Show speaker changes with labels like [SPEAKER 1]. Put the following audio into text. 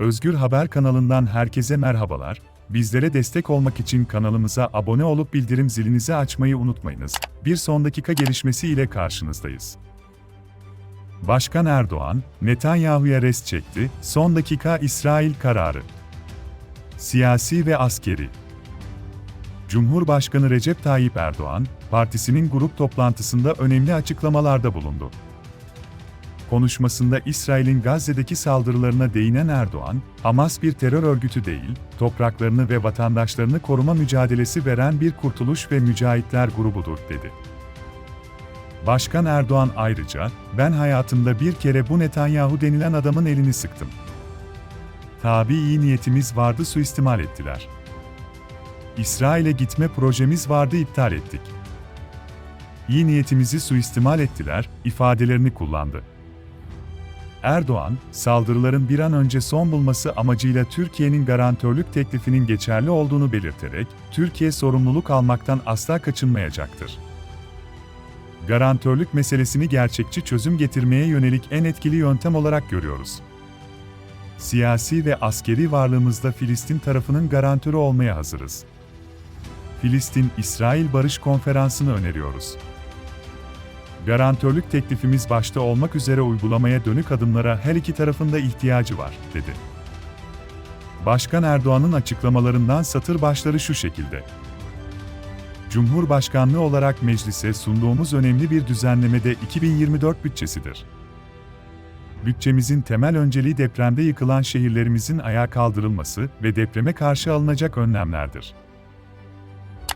[SPEAKER 1] Özgür Haber kanalından herkese merhabalar. Bizlere destek olmak için kanalımıza abone olup bildirim zilinizi açmayı unutmayınız. Bir son dakika gelişmesi ile karşınızdayız. Başkan Erdoğan, Netanyahu'ya rest çekti, son dakika İsrail kararı. Siyasi ve askeri Cumhurbaşkanı Recep Tayyip Erdoğan, partisinin grup toplantısında önemli açıklamalarda bulundu. Konuşmasında İsrail'in Gazze'deki saldırılarına değinen Erdoğan, Hamas bir terör örgütü değil, topraklarını ve vatandaşlarını koruma mücadelesi veren bir kurtuluş ve mücahitler grubudur, dedi. Başkan Erdoğan ayrıca, ben hayatımda bir kere bu Netanyahu denilen adamın elini sıktım. Tabi iyi niyetimiz vardı suistimal ettiler. İsrail'e gitme projemiz vardı iptal ettik. İyi niyetimizi suistimal ettiler, ifadelerini kullandı. Erdoğan, saldırıların bir an önce son bulması amacıyla Türkiye'nin garantörlük teklifinin geçerli olduğunu belirterek, Türkiye sorumluluk almaktan asla kaçınmayacaktır. Garantörlük meselesini gerçekçi çözüm getirmeye yönelik en etkili yöntem olarak görüyoruz. Siyasi ve askeri varlığımızda Filistin tarafının garantörü olmaya hazırız. Filistin-İsrail Barış Konferansı'nı öneriyoruz. Garantörlük teklifimiz başta olmak üzere uygulamaya dönük adımlara her iki tarafın da ihtiyacı var, dedi. Başkan Erdoğan'ın açıklamalarından satır başları şu şekilde. Cumhurbaşkanlığı olarak meclise sunduğumuz önemli bir düzenlemede 2024 bütçesidir. Bütçemizin temel önceliği depremde yıkılan şehirlerimizin ayağa kaldırılması ve depreme karşı alınacak önlemlerdir.